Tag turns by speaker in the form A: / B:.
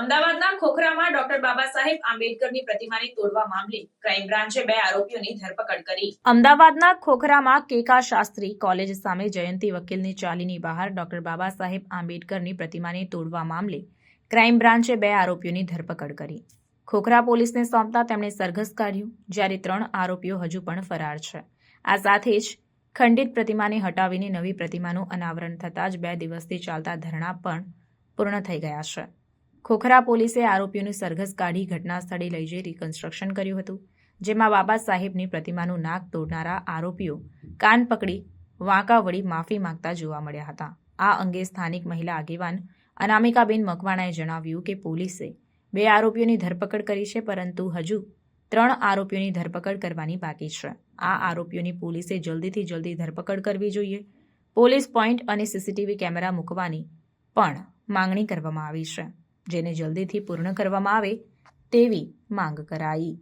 A: અમદાવાદના ખોખરામાં ડોક્ટર બાબા સાહેબ આંબેડકરની પ્રતિમાને તોડવા મામલે ક્રાઇમ બ્રાન્ચે બે આરોપીઓની ધરપકડ કરી. અમદાવાદના ખોખરામાં કેકા શાસ્ત્રી કોલેજ સામે જયંતિ વકીલની ચાલીની બહાર ડોક્ટર બાબા સાહેબ આંબેડકરની પ્રતિમાને તોડવા મામલે ક્રાઇમ બ્રાન્ચે બે આરોપીઓની ધરપકડ કરી. ખોખરા પોલીસને સોંપતા તેમણે સરઘસ કાઢ્યું, જ્યારે ત્રણ આરોપીઓ હજુ પણ ફરાર છે. આ સાથે જ ખંડિત પ્રતિમાને હટાવીને નવી પ્રતિમાનું અનાવરણ થતાં જ બે દિવસથી ચાલતા ધરણા પણ પૂર્ણ થઈ ગયા છે. ખોખરા પોલીસે આરોપીઓનું સરઘસ કાઢી ઘટના સ્થળે લઈ જઈ રિકન્સ્ટ્રક્શન કર્યું હતું, જેમાં બાબા સાહેબની પ્રતિમાનું નાક તોડનારા આરોપીઓ કાન પકડી, વાંકા વળી માફી માંગતા જોવા મળ્યા હતા. આ અંગે સ્થાનિક મહિલા આગેવાન અનામિકાબેન મકવાણાએ જણાવ્યું કે પોલીસે બે આરોપીઓની ધરપકડ કરી છે, પરંતુ હજુ ત્રણ આરોપીઓની ધરપકડ કરવાની બાકી છે. આ આરોપીઓની પોલીસે જલ્દીથી જલ્દી ધરપકડ કરવી જોઈએ. પોલીસ પોઈન્ટ અને સીસીટીવી કેમેરા મૂકવાની પણ માંગણી કરવામાં આવી છે. જેને જલ્દીથી પૂર્ણ કરવામાં આવે તેવી માંગ કરાઈ.